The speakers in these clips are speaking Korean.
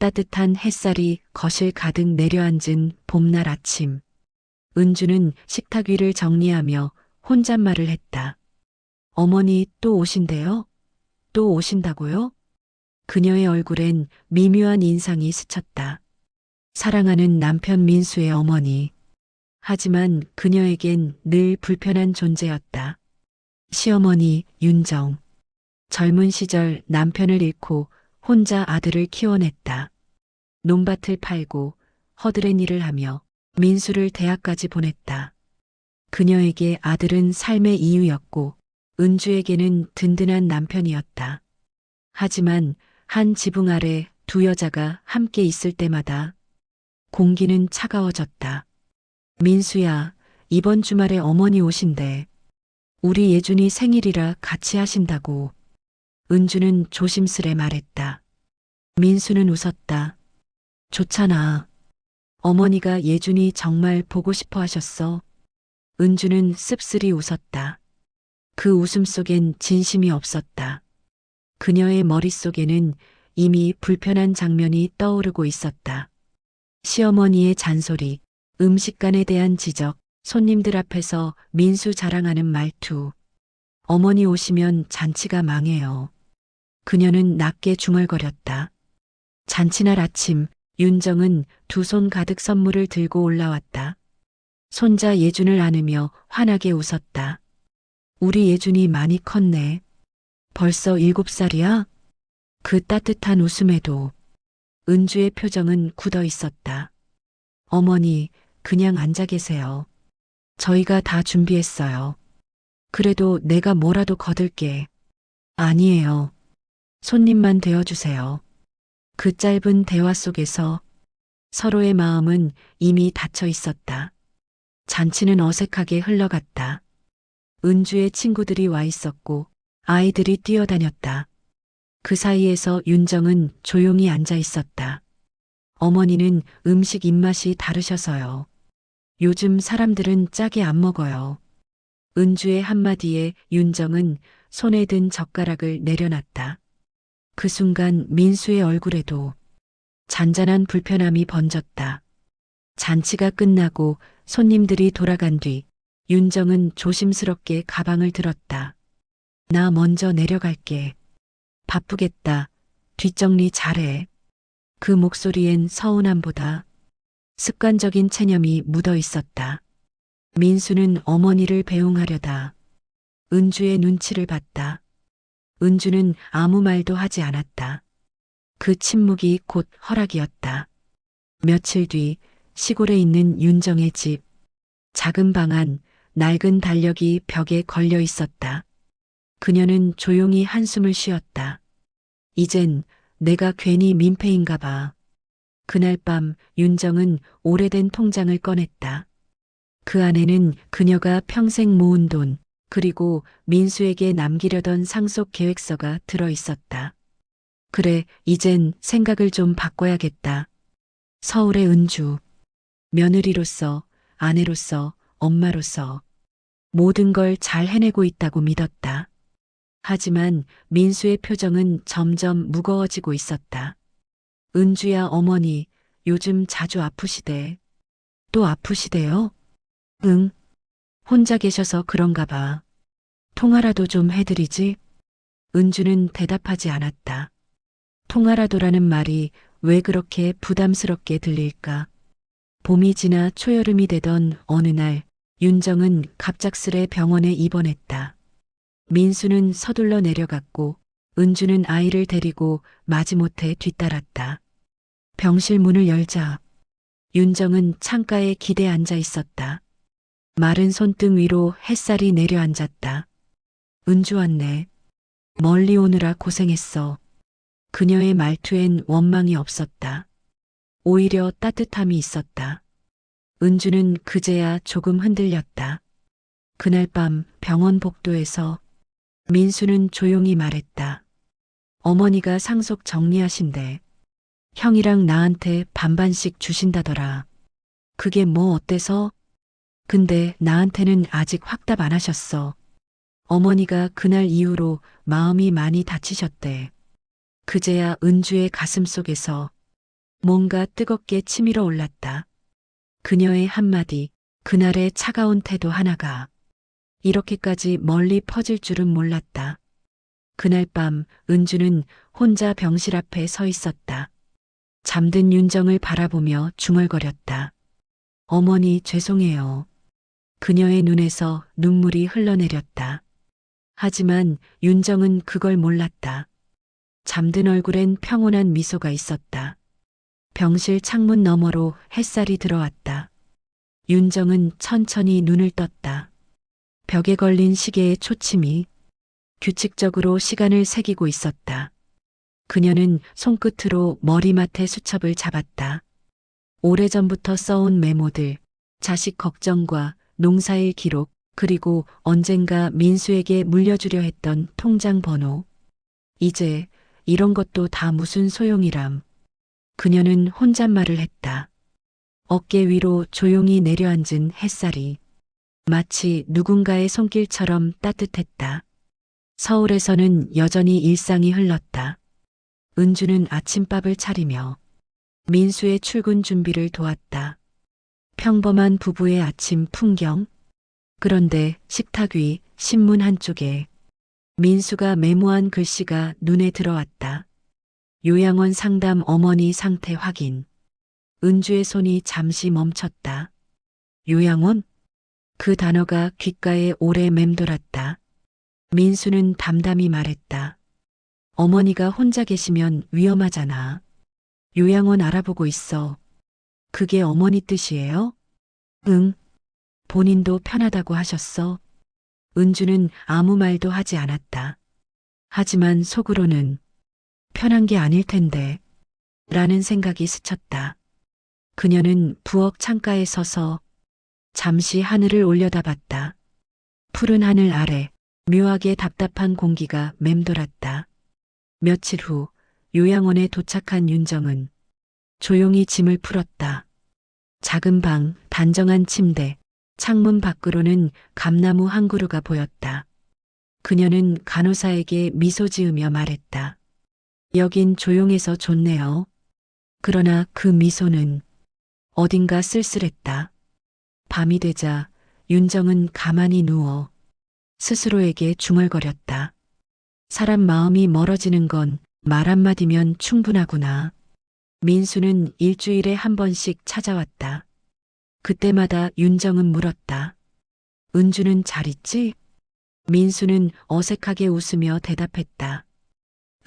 따뜻한 햇살이 거실 가득 내려앉은 봄날 아침. 은주는 식탁 위를 정리하며 혼잣말을 했다. 어머니 또 오신대요? 또 오신다고요? 그녀의 얼굴엔 미묘한 인상이 스쳤다. 사랑하는 남편 민수의 어머니. 하지만 그녀에겐 늘 불편한 존재였다. 시어머니 윤정. 젊은 시절 남편을 잃고 혼자 아들을 키워냈다. 논밭을 팔고 허드렛 일을 하며 민수를 대학까지 보냈다. 그녀에게 아들은 삶의 이유였고 은주에게는 든든한 남편이었다. 하지만 한 지붕 아래 두 여자가 함께 있을 때마다 공기는 차가워졌다. 민수야, 이번 주말에 어머니 오신대. 우리 예준이 생일이라 같이 하신다고. 은주는 조심스레 말했다. 민수는 웃었다. 좋잖아. 어머니가 예준이 정말 보고 싶어 하셨어. 은주는 씁쓸히 웃었다. 그 웃음 속엔 진심이 없었다. 그녀의 머릿속에는 이미 불편한 장면이 떠오르고 있었다. 시어머니의 잔소리, 음식간에 대한 지적, 손님들 앞에서 민수 자랑하는 말투. 어머니 오시면 잔치가 망해요. 그녀는 낮게 중얼거렸다. 잔치날 아침, 윤정은 두 손 가득 선물을 들고 올라왔다. 손자 예준을 안으며 환하게 웃었다. 우리 예준이 많이 컸네. 벌써 일곱 살이야? 그 따뜻한 웃음에도 은주의 표정은 굳어 있었다. 어머니, 그냥 앉아 계세요. 저희가 다 준비했어요. 그래도 내가 뭐라도 거들게. 아니에요. 손님만 되어주세요. 그 짧은 대화 속에서 서로의 마음은 이미 닫혀 있었다. 잔치는 어색하게 흘러갔다. 은주의 친구들이 와 있었고 아이들이 뛰어다녔다. 그 사이에서 윤정은 조용히 앉아 있었다. 어머니는 음식 입맛이 다르셔서요. 요즘 사람들은 짜게 안 먹어요. 은주의 한마디에 윤정은 손에 든 젓가락을 내려놨다. 그 순간 민수의 얼굴에도 잔잔한 불편함이 번졌다. 잔치가 끝나고 손님들이 돌아간 뒤 윤정은 조심스럽게 가방을 들었다. 나 먼저 내려갈게. 바쁘겠다. 뒷정리 잘해. 그 목소리엔 서운함보다 습관적인 체념이 묻어 있었다. 민수는 어머니를 배웅하려다 은주의 눈치를 봤다. 은주는 아무 말도 하지 않았다. 그 침묵이 곧 허락이었다. 며칠 뒤 시골에 있는 윤정의 집. 작은 방 안, 낡은 달력이 벽에 걸려 있었다. 그녀는 조용히 한숨을 쉬었다. 이젠 내가 괜히 민폐인가 봐. 그날 밤 윤정은 오래된 통장을 꺼냈다. 그 안에는 그녀가 평생 모은 돈, 그리고 민수에게 남기려던 상속 계획서가 들어 있었다. 그래, 이젠 생각을 좀 바꿔야겠다. 서울의 은주. 며느리로서, 아내로서, 엄마로서 모든 걸 잘 해내고 있다고 믿었다. 하지만 민수의 표정은 점점 무거워지고 있었다. 은주야 어머니, 요즘 자주 아프시대. 또 아프시대요? 응. 혼자 계셔서 그런가 봐. 통화라도 좀 해드리지? 은주는 대답하지 않았다. 통화라도라는 말이 왜 그렇게 부담스럽게 들릴까? 봄이 지나 초여름이 되던 어느 날, 윤정은 갑작스레 병원에 입원했다. 민수는 서둘러 내려갔고, 은주는 아이를 데리고 마지못해 뒤따랐다. 병실 문을 열자, 윤정은 창가에 기대 앉아 있었다. 마른 손등 위로 햇살이 내려앉았다. 은주 왔네. 멀리 오느라 고생했어. 그녀의 말투엔 원망이 없었다. 오히려 따뜻함이 있었다. 은주는 그제야 조금 흔들렸다. 그날 밤 병원 복도에서 민수는 조용히 말했다. 어머니가 상속 정리하신대. 형이랑 나한테 반반씩 주신다더라. 그게 뭐 어때서? 근데 나한테는 아직 확답 안 하셨어. 어머니가 그날 이후로 마음이 많이 다치셨대. 그제야 은주의 가슴 속에서 뭔가 뜨겁게 치밀어 올랐다. 그녀의 한마디, 그날의 차가운 태도 하나가 이렇게까지 멀리 퍼질 줄은 몰랐다. 그날 밤 은주는 혼자 병실 앞에 서 있었다. 잠든 윤정을 바라보며 중얼거렸다. 어머니 죄송해요. 그녀의 눈에서 눈물이 흘러내렸다. 하지만 윤정은 그걸 몰랐다. 잠든 얼굴엔 평온한 미소가 있었다. 병실 창문 너머로 햇살이 들어왔다. 윤정은 천천히 눈을 떴다. 벽에 걸린 시계의 초침이 규칙적으로 시간을 새기고 있었다. 그녀는 손끝으로 머리맡의 수첩을 잡았다. 오래전부터 써온 메모들, 자식 걱정과 농사일 기록, 그리고 언젠가 민수에게 물려주려 했던 통장 번호. 이제 이런 것도 다 무슨 소용이람. 그녀는 혼잣말을 했다. 어깨 위로 조용히 내려앉은 햇살이 마치 누군가의 손길처럼 따뜻했다. 서울에서는 여전히 일상이 흘렀다. 은주는 아침밥을 차리며 민수의 출근 준비를 도왔다. 평범한 부부의 아침 풍경. 그런데 식탁 위 신문 한쪽에 민수가 메모한 글씨가 눈에 들어왔다. 요양원 상담 어머니 상태 확인. 은주의 손이 잠시 멈췄다. 요양원? 그 단어가 귓가에 오래 맴돌았다. 민수는 담담히 말했다. 어머니가 혼자 계시면 위험하잖아. 요양원 알아보고 있어. 그게 어머니 뜻이에요? 응. 본인도 편하다고 하셨어. 은주는 아무 말도 하지 않았다. 하지만 속으로는 편한 게 아닐 텐데 라는 생각이 스쳤다. 그녀는 부엌 창가에 서서 잠시 하늘을 올려다봤다. 푸른 하늘 아래 묘하게 답답한 공기가 맴돌았다. 며칠 후 요양원에 도착한 윤정은 조용히 짐을 풀었다. 작은 방, 단정한 침대, 창문 밖으로는 감나무 한 그루가 보였다. 그녀는 간호사에게 미소 지으며 말했다. 여긴 조용해서 좋네요. 그러나 그 미소는 어딘가 쓸쓸했다. 밤이 되자 윤정은 가만히 누워 스스로에게 중얼거렸다. 사람 마음이 멀어지는 건 말 한마디면 충분하구나. 민수는 일주일에 한 번씩 찾아왔다. 그때마다 윤정은 물었다. 은주는 잘 있지? 민수는 어색하게 웃으며 대답했다.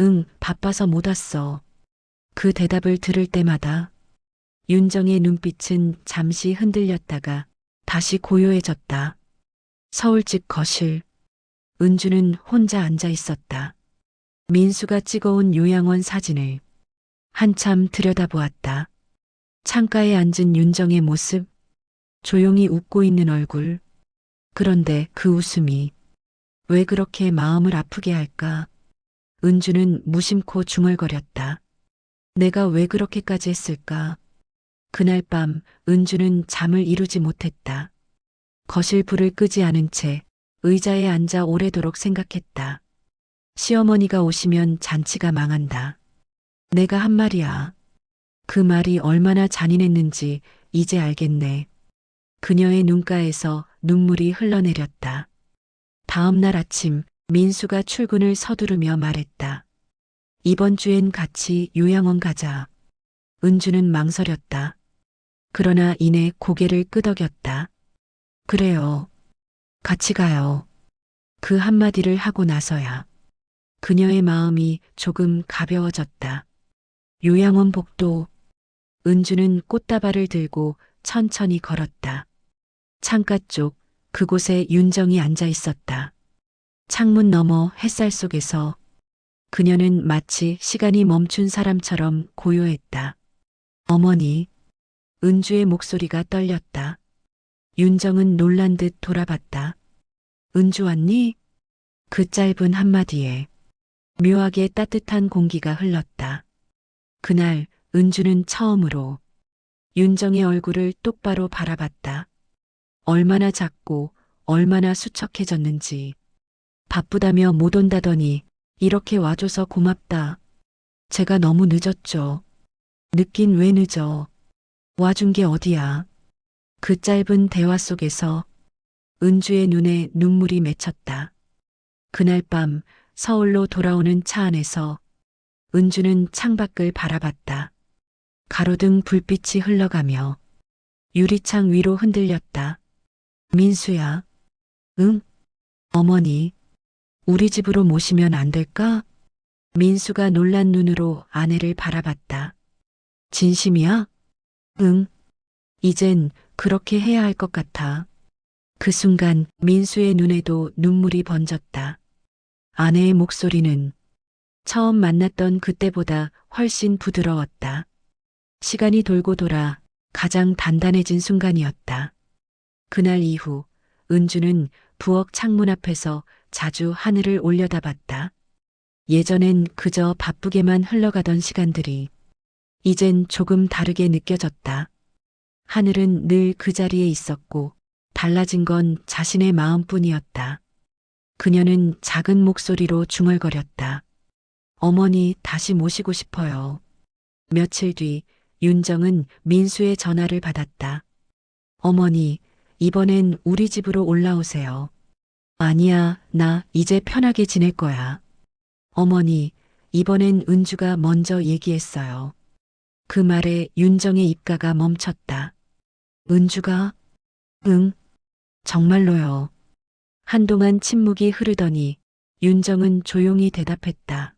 응, 바빠서 못 왔어. 그 대답을 들을 때마다 윤정의 눈빛은 잠시 흔들렸다가 다시 고요해졌다. 서울집 거실. 은주는 혼자 앉아 있었다. 민수가 찍어온 요양원 사진을 한참 들여다보았다. 창가에 앉은 윤정의 모습, 조용히 웃고 있는 얼굴. 그런데 그 웃음이 왜 그렇게 마음을 아프게 할까? 은주는 무심코 중얼거렸다. 내가 왜 그렇게까지 했을까? 그날 밤 은주는 잠을 이루지 못했다. 거실 불을 끄지 않은 채 의자에 앉아 오래도록 생각했다. 시어머니가 오시면 잔치가 망한다. 내가 한 말이야. 그 말이 얼마나 잔인했는지 이제 알겠네. 그녀의 눈가에서 눈물이 흘러내렸다. 다음 날 아침 민수가 출근을 서두르며 말했다. 이번 주엔 같이 요양원 가자. 은주는 망설였다. 그러나 이내 고개를 끄덕였다. 그래요. 같이 가요. 그 한마디를 하고 나서야 그녀의 마음이 조금 가벼워졌다. 요양원 복도. 은주는 꽃다발을 들고 천천히 걸었다. 창가 쪽 그곳에 윤정이 앉아 있었다. 창문 너머 햇살 속에서 그녀는 마치 시간이 멈춘 사람처럼 고요했다. 어머니, 은주의 목소리가 떨렸다. 윤정은 놀란 듯 돌아봤다. 은주 왔니? 그 짧은 한마디에 묘하게 따뜻한 공기가 흘렀다. 그날 은주는 처음으로 윤정의 얼굴을 똑바로 바라봤다. 얼마나 작고 얼마나 수척해졌는지. 바쁘다며 못 온다더니 이렇게 와줘서 고맙다. 제가 너무 늦었죠. 늦긴 왜 늦어? 와준 게 어디야? 그 짧은 대화 속에서 은주의 눈에 눈물이 맺혔다. 그날 밤 서울로 돌아오는 차 안에서 은주는 창밖을 바라봤다. 가로등 불빛이 흘러가며 유리창 위로 흔들렸다. 민수야. 응? 어머니. 우리 집으로 모시면 안 될까? 민수가 놀란 눈으로 아내를 바라봤다. 진심이야? 응. 이젠 그렇게 해야 할 것 같아. 그 순간 민수의 눈에도 눈물이 번졌다. 아내의 목소리는 처음 만났던 그때보다 훨씬 부드러웠다. 시간이 돌고 돌아 가장 단단해진 순간이었다. 그날 이후 은주는 부엌 창문 앞에서 자주 하늘을 올려다봤다. 예전엔 그저 바쁘게만 흘러가던 시간들이 이젠 조금 다르게 느껴졌다. 하늘은 늘 그 자리에 있었고 달라진 건 자신의 마음뿐이었다. 그녀는 작은 목소리로 중얼거렸다. 어머니 다시 모시고 싶어요. 며칠 뒤 윤정은 민수의 전화를 받았다. 어머니, 이번엔 우리 집으로 올라오세요. 아니야, 나 이제 편하게 지낼 거야. 어머니, 이번엔 은주가 먼저 얘기했어요. 그 말에 윤정의 입가가 멈췄다. 은주가? 응, 정말로요. 한동안 침묵이 흐르더니 윤정은 조용히 대답했다.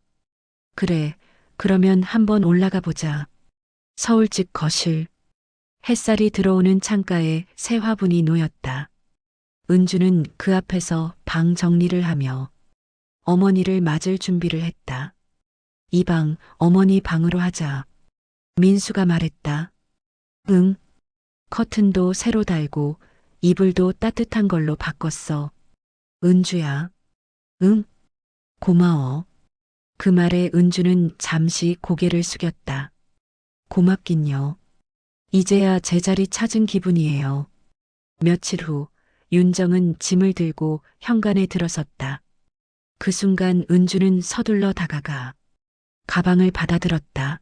그래, 그러면 한번 올라가 보자. 서울집 거실. 햇살이 들어오는 창가에 새 화분이 놓였다. 은주는 그 앞에서 방 정리를 하며 어머니를 맞을 준비를 했다. 이 방 어머니 방으로 하자. 민수가 말했다. 응. 커튼도 새로 달고 이불도 따뜻한 걸로 바꿨어. 은주야. 응? 고마워. 그 말에 은주는 잠시 고개를 숙였다. 고맙긴요. 이제야 제자리 찾은 기분이에요. 며칠 후 윤정은 짐을 들고 현관에 들어섰다. 그 순간 은주는 서둘러 다가가 가방을 받아들었다.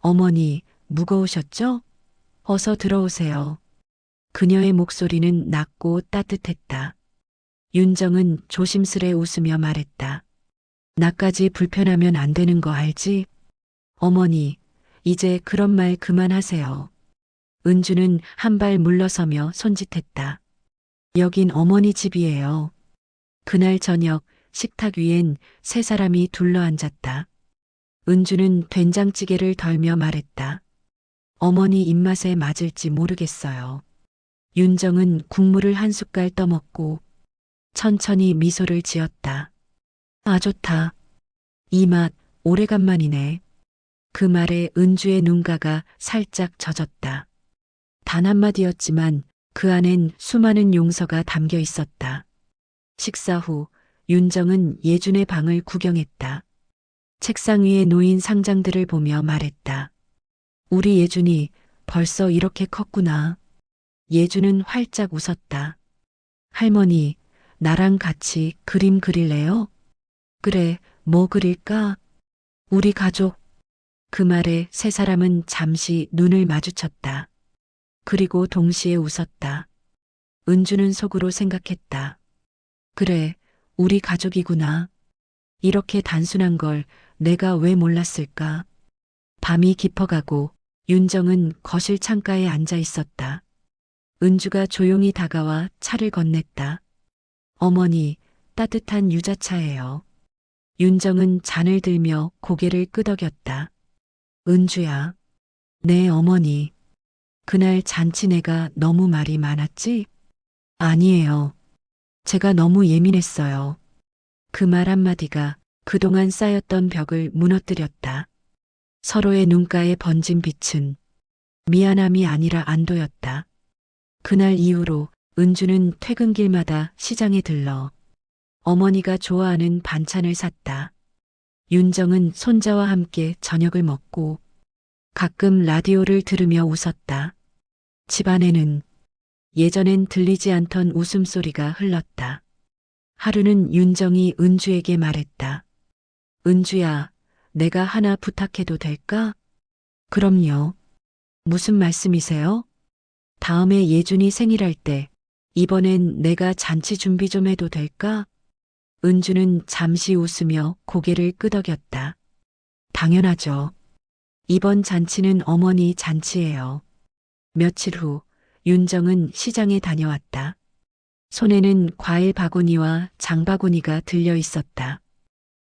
어머니, 무거우셨죠? 어서 들어오세요. 그녀의 목소리는 낮고 따뜻했다. 윤정은 조심스레 웃으며 말했다. 나까지 불편하면 안 되는 거 알지? 어머니, 이제 그런 말 그만하세요. 은주는 한 발 물러서며 손짓했다. 여긴 어머니 집이에요. 그날 저녁 식탁 위엔 세 사람이 둘러앉았다. 은주는 된장찌개를 덜며 말했다. 어머니 입맛에 맞을지 모르겠어요. 윤정은 국물을 한 숟갈 떠먹고 천천히 미소를 지었다. 아, 좋다. 이 맛 오래간만이네. 그 말에 은주의 눈가가 살짝 젖었다. 단 한마디였지만 그 안엔 수많은 용서가 담겨 있었다. 식사 후 윤정은 예준의 방을 구경했다. 책상 위에 놓인 상장들을 보며 말했다. 우리 예준이 벌써 이렇게 컸구나. 예준은 활짝 웃었다. 할머니, 나랑 같이 그림 그릴래요? 그래, 뭐 그릴까? 우리 가족. 그 말에 세 사람은 잠시 눈을 마주쳤다. 그리고 동시에 웃었다. 은주는 속으로 생각했다. 그래, 우리 가족이구나. 이렇게 단순한 걸 내가 왜 몰랐을까? 밤이 깊어가고 윤정은 거실 창가에 앉아 있었다. 은주가 조용히 다가와 차를 건넸다. 어머니, 따뜻한 유자차예요. 윤정은 잔을 들며 고개를 끄덕였다. 은주야. 네, 어머니. 그날 잔치 내가 너무 말이 많았지? 아니에요. 제가 너무 예민했어요. 그 말 한마디가 그동안 쌓였던 벽을 무너뜨렸다. 서로의 눈가에 번진 빛은 미안함이 아니라 안도였다. 그날 이후로 은주는 퇴근길마다 시장에 들러 어머니가 좋아하는 반찬을 샀다. 윤정은 손자와 함께 저녁을 먹고 가끔 라디오를 들으며 웃었다. 집안에는 예전엔 들리지 않던 웃음소리가 흘렀다. 하루는 윤정이 은주에게 말했다. 은주야, 내가 하나 부탁해도 될까? 그럼요. 무슨 말씀이세요? 다음에 예준이 생일할 때 이번엔 내가 잔치 준비 좀 해도 될까? 은주는 잠시 웃으며 고개를 끄덕였다. 당연하죠. 이번 잔치는 어머니 잔치예요. 며칠 후 윤정은 시장에 다녀왔다. 손에는 과일 바구니와 장 바구니가 들려 있었다.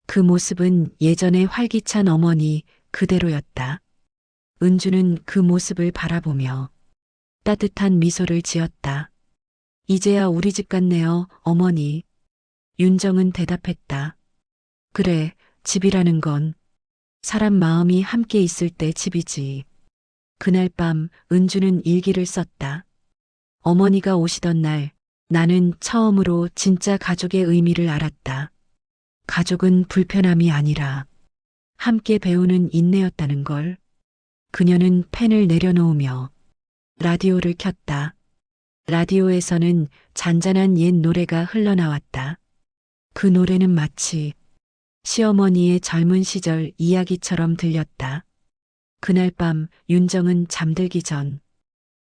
그 모습은 예전의 활기찬 어머니 그대로였다. 은주는 그 모습을 바라보며 따뜻한 미소를 지었다. 이제야 우리 집 같네요, 어머니. 윤정은 대답했다. 그래, 집이라는 건 사람 마음이 함께 있을 때 집이지. 그날 밤 은주는 일기를 썼다. 어머니가 오시던 날 나는 처음으로 진짜 가족의 의미를 알았다. 가족은 불편함이 아니라 함께 배우는 인내였다는 걸. 그녀는 펜을 내려놓으며 라디오를 켰다. 라디오에서는 잔잔한 옛 노래가 흘러나왔다. 그 노래는 마치 시어머니의 젊은 시절 이야기처럼 들렸다. 그날 밤 윤정은 잠들기 전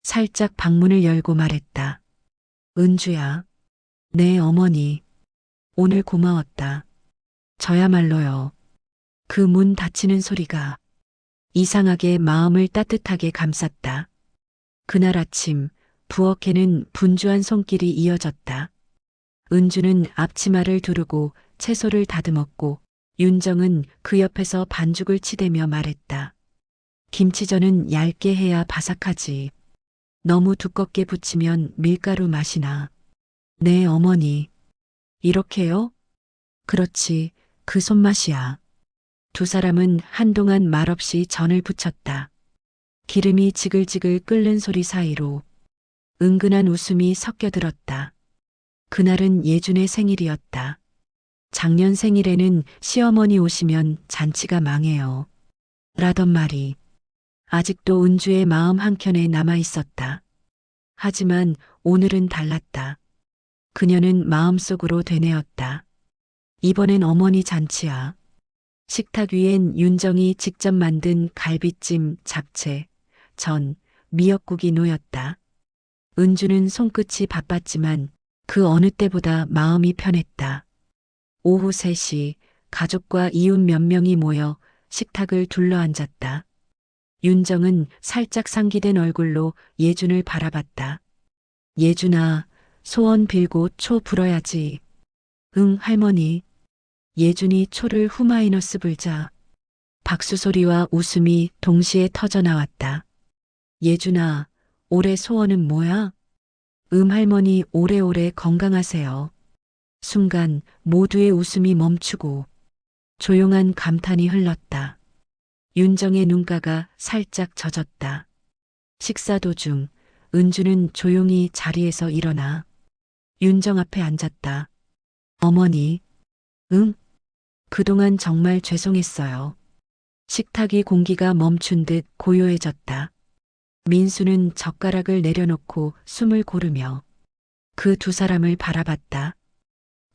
살짝 방문을 열고 말했다. 은주야, 내 어머니, 오늘 고마웠다. 저야말로요. 그 문 닫히는 소리가 이상하게 마음을 따뜻하게 감쌌다. 그날 아침 부엌에는 분주한 손길이 이어졌다. 은주는 앞치마를 두르고 채소를 다듬었고 윤정은 그 옆에서 반죽을 치대며 말했다. 김치전은 얇게 해야 바삭하지. 너무 두껍게 부치면 밀가루 맛이 나. 네, 어머니. 이렇게요? 그렇지, 그 손맛이야. 두 사람은 한동안 말없이 전을 부쳤다. 기름이 지글지글 끓는 소리 사이로 은근한 웃음이 섞여들었다. 그날은 예준의 생일이었다. 작년 생일에는 시어머니 오시면 잔치가 망해요. 라던 말이 아직도 은주의 마음 한켠에 남아 있었다. 하지만 오늘은 달랐다. 그녀는 마음속으로 되뇌었다. 이번엔 어머니 잔치야. 식탁 위엔 윤정이 직접 만든 갈비찜, 잡채, 전, 미역국이 놓였다. 은주는 손끝이 바빴지만 그 어느 때보다 마음이 편했다. 오후 3시 가족과 이웃 몇 명이 모여 식탁을 둘러앉았다. 윤정은 살짝 상기된 얼굴로 예준을 바라봤다. 예준아, 소원 빌고 초 불어야지. 응, 할머니. 예준이 초를 후마이너스 불자. 박수 소리와 웃음이 동시에 터져 나왔다. 예준아, 올해 소원은 뭐야? 음 할머니 오래오래 건강하세요. 순간 모두의 웃음이 멈추고 조용한 감탄이 흘렀다. 윤정의 눈가가 살짝 젖었다. 식사 도중 은주는 조용히 자리에서 일어나 윤정 앞에 앉았다. 어머니, 응? 그동안 정말 죄송했어요. 식탁이 공기가 멈춘 듯 고요해졌다. 민수는 젓가락을 내려놓고 숨을 고르며 그 두 사람을 바라봤다.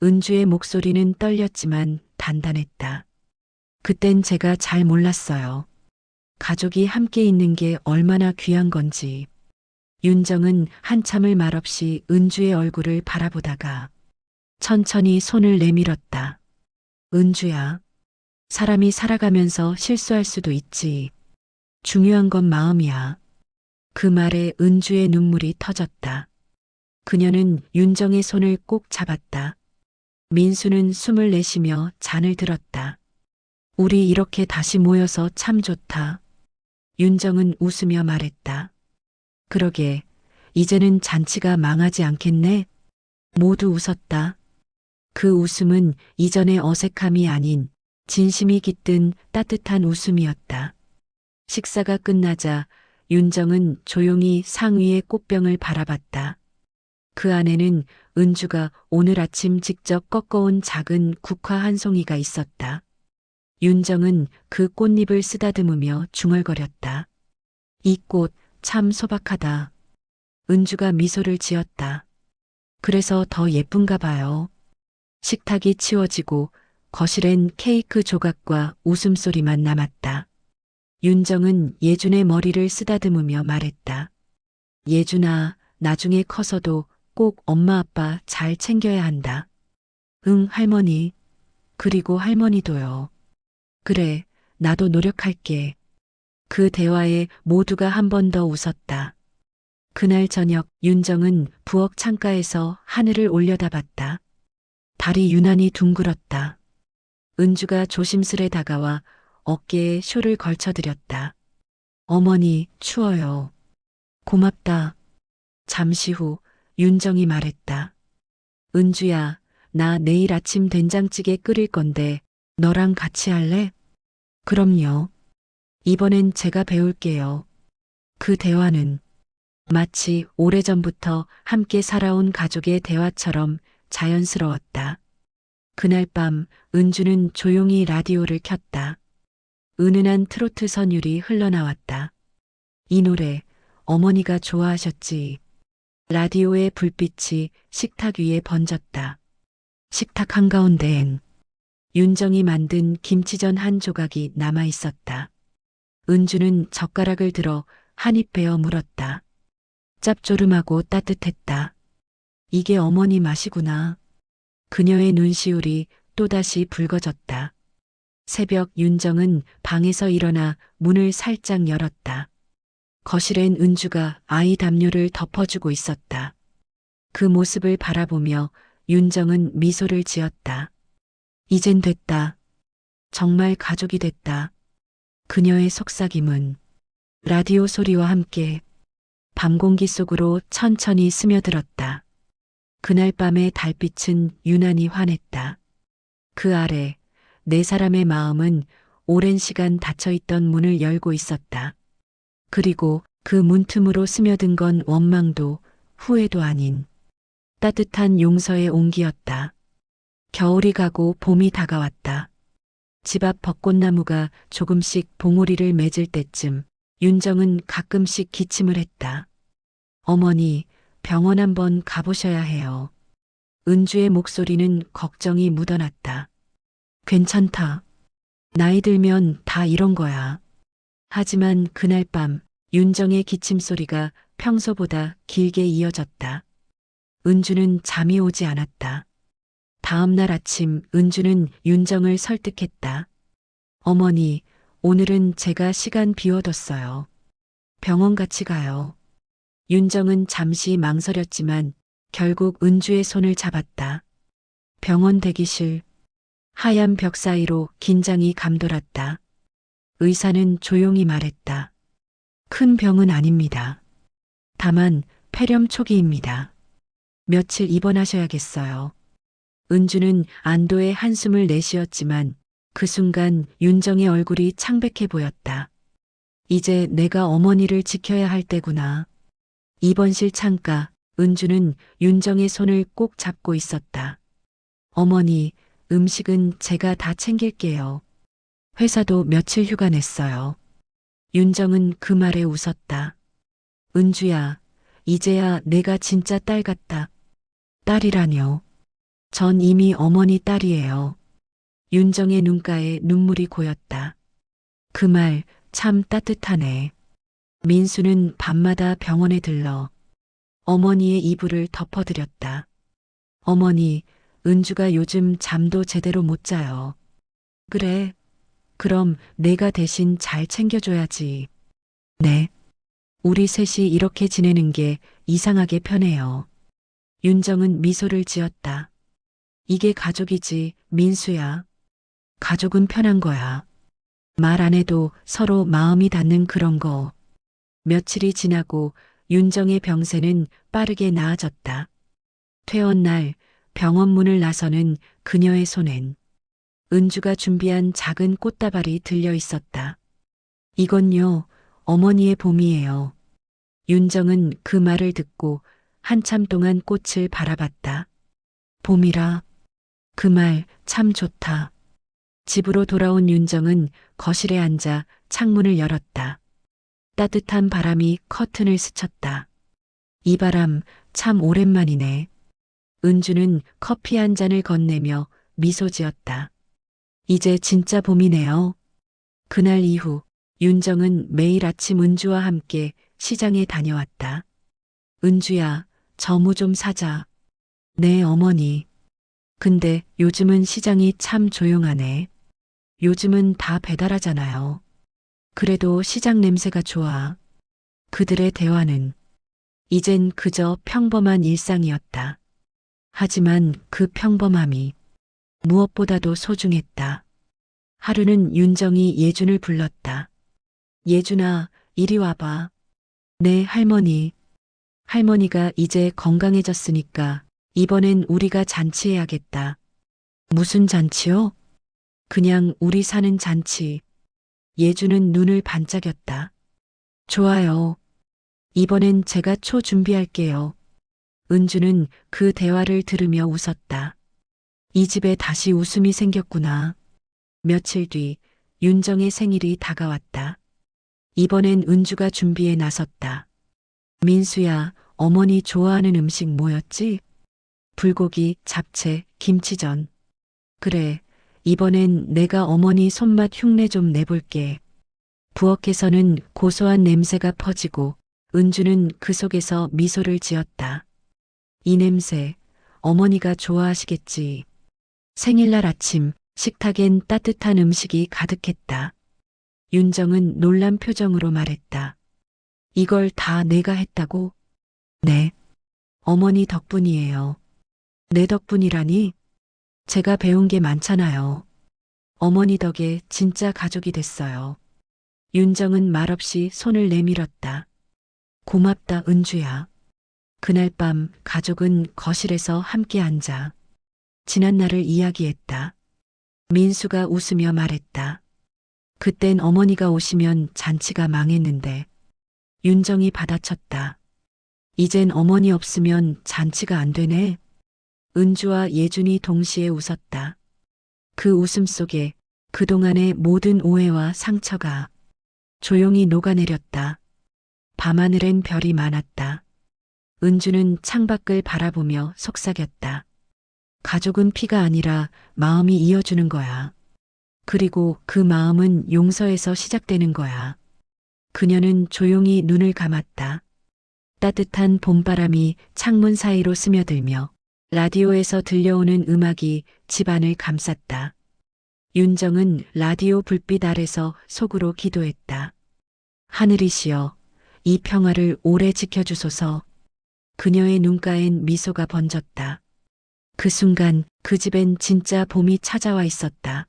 은주의 목소리는 떨렸지만 단단했다. 그땐 제가 잘 몰랐어요. 가족이 함께 있는 게 얼마나 귀한 건지. 윤정은 한참을 말없이 은주의 얼굴을 바라보다가 천천히 손을 내밀었다. 은주야, 사람이 살아가면서 실수할 수도 있지. 중요한 건 마음이야. 그 말에 은주의 눈물이 터졌다. 그녀는 윤정의 손을 꼭 잡았다. 민수는 숨을 내쉬며 잔을 들었다. 우리 이렇게 다시 모여서 참 좋다. 윤정은 웃으며 말했다. 그러게, 이제는 잔치가 망하지 않겠네? 모두 웃었다. 그 웃음은 이전의 어색함이 아닌 진심이 깃든 따뜻한 웃음이었다. 식사가 끝나자 윤정은 조용히 상위의 꽃병을 바라봤다. 그 안에는 은주가 오늘 아침 직접 꺾어온 작은 국화 한 송이가 있었다. 윤정은 그 꽃잎을 쓰다듬으며 중얼거렸다. 이 꽃 참 소박하다. 은주가 미소를 지었다. 그래서 더 예쁜가 봐요. 식탁이 치워지고 거실엔 케이크 조각과 웃음소리만 남았다. 윤정은 예준의 머리를 쓰다듬으며 말했다. 예준아, 나중에 커서도 꼭 엄마 아빠 잘 챙겨야 한다. 응, 할머니. 그리고 할머니도요. 그래, 나도 노력할게. 그 대화에 모두가 한 번 더 웃었다. 그날 저녁 윤정은 부엌 창가에서 하늘을 올려다봤다. 달이 유난히 둥글었다. 은주가 조심스레 다가와 어깨에 쇼를 걸쳐드렸다. 어머니, 추워요. 고맙다. 잠시 후 윤정이 말했다. 은주야, 나 내일 아침 된장찌개 끓일 건데 너랑 같이 할래? 그럼요. 이번엔 제가 배울게요. 그 대화는 마치 오래전부터 함께 살아온 가족의 대화처럼 자연스러웠다. 그날 밤 은주는 조용히 라디오를 켰다. 은은한 트로트 선율이 흘러나왔다. 이 노래 어머니가 좋아하셨지. 라디오의 불빛이 식탁 위에 번졌다. 식탁 한가운데엔 윤정이 만든 김치전 한 조각이 남아 있었다. 은주는 젓가락을 들어 한 입 베어 물었다. 짭조름하고 따뜻했다. 이게 어머니 맛이구나. 그녀의 눈시울이 또다시 붉어졌다. 새벽 윤정은 방에서 일어나 문을 살짝 열었다. 거실엔 은주가 아이 담요를 덮어주고 있었다. 그 모습을 바라보며 윤정은 미소를 지었다. 이젠 됐다. 정말 가족이 됐다. 그녀의 속삭임은 라디오 소리와 함께 밤 공기 속으로 천천히 스며들었다. 그날 밤의 달빛은 유난히 환했다. 그 아래 네 사람의 마음은 오랜 시간 닫혀있던 문을 열고 있었다. 그리고 그 문틈으로 스며든 건 원망도 후회도 아닌 따뜻한 용서의 온기였다. 겨울이 가고 봄이 다가왔다. 집 앞 벚꽃나무가 조금씩 봉우리를 맺을 때쯤 윤정은 가끔씩 기침을 했다. 어머니, 병원 한번 가보셔야 해요. 은주의 목소리는 걱정이 묻어났다. 괜찮다. 나이 들면 다 이런 거야. 하지만 그날 밤 윤정의 기침 소리가 평소보다 길게 이어졌다. 은주는 잠이 오지 않았다. 다음 날 아침 은주는 윤정을 설득했다. 어머니, 오늘은 제가 시간 비워뒀어요. 병원 같이 가요. 윤정은 잠시 망설였지만 결국 은주의 손을 잡았다. 병원 대기실. 하얀 벽 사이로 긴장이 감돌았다. 의사는 조용히 말했다. 큰 병은 아닙니다. 다만 폐렴 초기입니다. 며칠 입원하셔야겠어요. 은주는 안도의 한숨을 내쉬었지만 그 순간 윤정의 얼굴이 창백해 보였다. 이제 내가 어머니를 지켜야 할 때구나. 입원실 창가, 은주는 윤정의 손을 꼭 잡고 있었다. 어머니, 음식은 제가 다 챙길게요. 회사도 며칠 휴가 냈어요. 윤정은 그 말에 웃었다. 은주야, 이제야 내가 진짜 딸 같다. 딸이라뇨. 전 이미 어머니 딸이에요. 윤정의 눈가에 눈물이 고였다. 그 말 참 따뜻하네. 민수는 밤마다 병원에 들러 어머니의 이불을 덮어드렸다. 어머니, 은주가 요즘 잠도 제대로 못 자요. 그래. 그럼 내가 대신 잘 챙겨줘야지. 네. 우리 셋이 이렇게 지내는 게 이상하게 편해요. 윤정은 미소를 지었다. 이게 가족이지, 민수야. 가족은 편한 거야. 말 안 해도 서로 마음이 닿는 그런 거. 며칠이 지나고 윤정의 병세는 빠르게 나아졌다. 퇴원 날 병원 문을 나서는 그녀의 손엔 은주가 준비한 작은 꽃다발이 들려 있었다. 이건요, 어머니의 봄이에요. 윤정은 그 말을 듣고 한참 동안 꽃을 바라봤다. 봄이라. 그 말 참 좋다. 집으로 돌아온 윤정은 거실에 앉아 창문을 열었다. 따뜻한 바람이 커튼을 스쳤다. 이 바람 참 오랜만이네. 은주는 커피 한 잔을 건네며 미소 지었다. 이제 진짜 봄이네요. 그날 이후 윤정은 매일 아침 은주와 함께 시장에 다녀왔다. 은주야, 저무 좀 사자. 네, 어머니. 근데 요즘은 시장이 참 조용하네. 요즘은 다 배달하잖아요. 그래도 시장 냄새가 좋아. 그들의 대화는 이젠 그저 평범한 일상이었다. 하지만 그 평범함이 무엇보다도 소중했다. 하루는 윤정이 예준을 불렀다. 예준아, 이리 와봐. 네, 할머니. 할머니가 이제 건강해졌으니까 이번엔 우리가 잔치해야겠다. 무슨 잔치요? 그냥 우리 사는 잔치. 예주는 눈을 반짝였다. 좋아요. 이번엔 제가 초 준비할게요. 은주는 그 대화를 들으며 웃었다. 이 집에 다시 웃음이 생겼구나. 며칠 뒤 윤정의 생일이 다가왔다. 이번엔 은주가 준비에 나섰다. 민수야, 어머니 좋아하는 음식 뭐였지? 불고기, 잡채, 김치전. 그래, 이번엔 내가 어머니 손맛 흉내 좀 내볼게. 부엌에서는 고소한 냄새가 퍼지고 은주는 그 속에서 미소를 지었다. 이 냄새, 어머니가 좋아하시겠지. 생일날 아침, 식탁엔 따뜻한 음식이 가득했다. 윤정은 놀란 표정으로 말했다. 이걸 다 내가 했다고? 네. 어머니 덕분이에요. 내 덕분이라니? 제가 배운 게 많잖아요. 어머니 덕에 진짜 가족이 됐어요. 윤정은 말없이 손을 내밀었다. 고맙다, 은주야. 그날 밤 가족은 거실에서 함께 앉아 지난 날을 이야기했다. 민수가 웃으며 말했다. 그땐 어머니가 오시면 잔치가 망했는데 윤정이 받아쳤다. 이젠 어머니 없으면 잔치가 안 되네. 은주와 예준이 동시에 웃었다. 그 웃음 속에 그동안의 모든 오해와 상처가 조용히 녹아내렸다. 밤하늘엔 별이 많았다. 은주는 창밖을 바라보며 속삭였다. 가족은 피가 아니라 마음이 이어주는 거야. 그리고 그 마음은 용서에서 시작되는 거야. 그녀는 조용히 눈을 감았다. 따뜻한 봄바람이 창문 사이로 스며들며 라디오에서 들려오는 음악이 집안을 감쌌다. 윤정은 라디오 불빛 아래서 속으로 기도했다. 하늘이시여, 이 평화를 오래 지켜주소서. 그녀의 눈가엔 미소가 번졌다. 그 순간 그 집엔 진짜 봄이 찾아와 있었다.